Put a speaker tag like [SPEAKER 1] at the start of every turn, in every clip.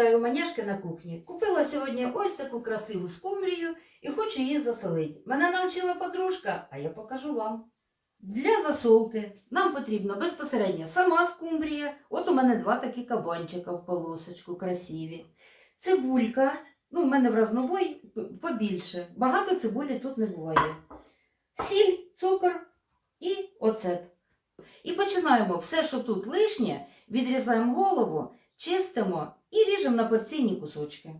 [SPEAKER 1] вітаю маняшки на кухні. Купила сьогодні ось таку красиву скумбрію і хочу її засолити. Мене навчила подружка, а я покажу вам. Для засолки нам потрібно безпосередньо сама скумбрія. От у мене два такі кабанчика в полосочку красиві. Цибулька. Ну, в мене в разнобой побільше. Багато цибулі тут не буває. Сіль, цукор і оцет. І починаємо все, що тут лишнє, відрізаємо голову, чистимо і ріжемо на порційні кусочки.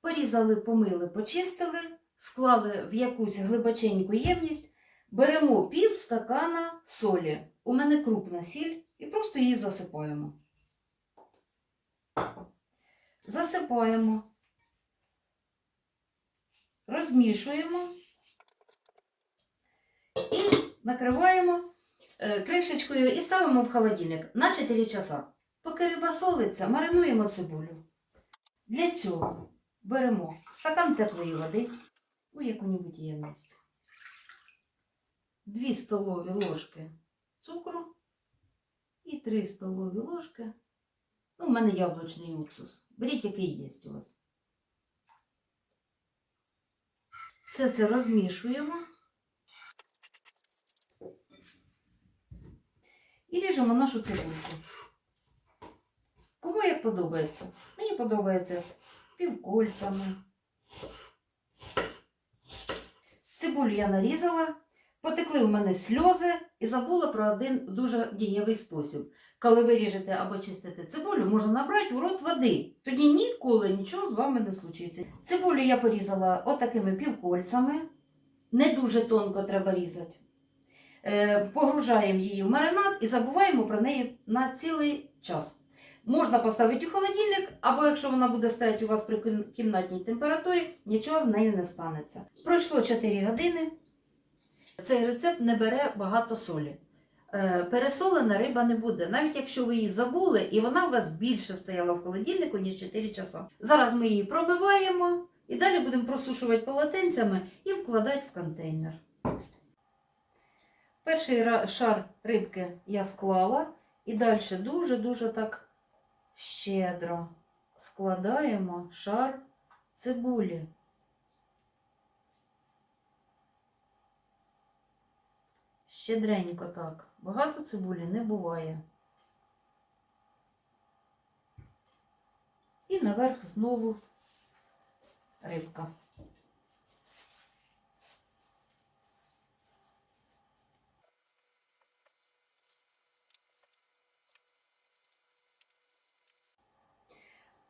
[SPEAKER 1] Порізали, помили, почистили, склали в якусь глибоченьку ємність, беремо пів стакана солі. У мене крупна сіль і просто її засипаємо. Засипаємо, розмішуємо і накриваємо е, кришечкою і ставимо в холодильник на 4 часа. Поки риба солиться, маринуємо цибулю. Для цього беремо стакан теплої води у яку-небудь ємність, 2 столові ложки цукру і 3 столові ложки. Ну, у мене яблучний уксус. Беріть, який є у вас. Все це розмішуємо. І ріжемо нашу цибульку. Подобається? Мені подобається півкольцями. Цибулю я нарізала, потекли в мене сльози і забула про один дуже дієвий спосіб. Коли ви ріжете або чистите цибулю, можна набрати у рот води. Тоді ніколи нічого з вами не случиться. Цибулю я порізала отакими півкольцями. Не дуже тонко треба різати. Е, Погружаємо її в маринад і забуваємо про неї на цілий час. Можна поставити у холодильник, або якщо вона буде стояти у вас при кімнатній температурі, нічого з нею не станеться. Пройшло 4 години. Цей рецепт не бере багато солі. Е, Пересолена риба не буде, навіть якщо ви її забули, і вона у вас більше стояла в холодильнику, ніж 4 часа. Зараз ми її промиваємо і далі будемо просушувати полотенцями і вкладати в контейнер. Перший шар рибки я склала і далі дуже-дуже так щедро складаємо шар цибулі. Щедренько так. Багато цибулі не буває. І наверх знову рибка.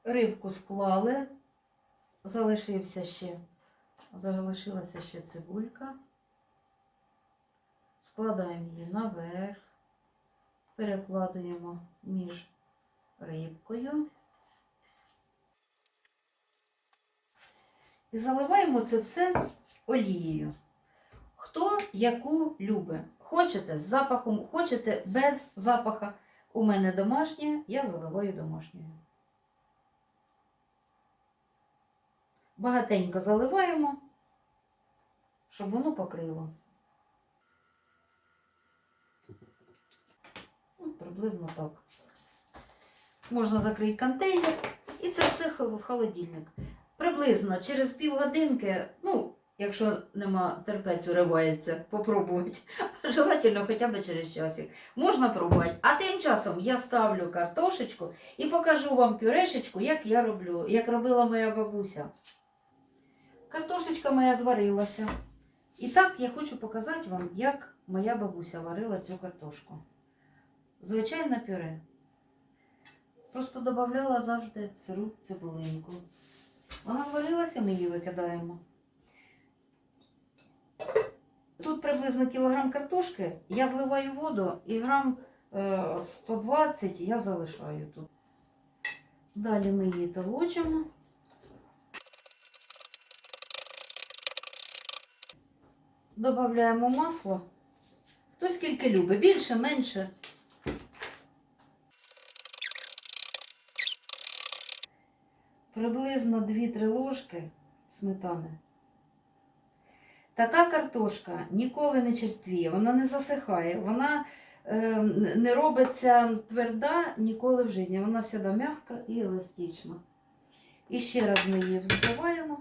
[SPEAKER 1] Рибку склали, залишився ще, залишилася ще цибулька. Складаємо її наверх, перекладуємо між рибкою. І заливаємо це все олією. Хто яку любить. Хочете з запахом, хочете без запаха. У мене домашнє, я заливаю домашньою. Багатенько заливаємо, щоб воно покрило. Ну, приблизно так. Можна закрити контейнер і це все в холодильник. Приблизно через півгодинки, ну, якщо нема терпець уривається, попробувати. Желательно хоча б через часик. Можна пробувати. А тим часом я ставлю картошечку і покажу вам пюрешечку, як я роблю, як робила моя бабуся. Картошечка моя зварилася. І так я хочу показати вам, як моя бабуся варила цю картошку. Звичайне пюре. Просто додавала завжди сиру цибулинку. Вона зварилася, ми її викидаємо. Тут приблизно кілограм картошки, я зливаю воду і грам е, 120 я залишаю тут. Далі ми її толочимо. Добавляємо масло. Хто скільки любить, більше, менше. Приблизно 2-3 ложки сметани. Така картошка ніколи не черствіє, вона не засихає, вона е, не робиться тверда ніколи в житті. Вона завжди м'яка і еластична. І ще раз ми її взбиваємо.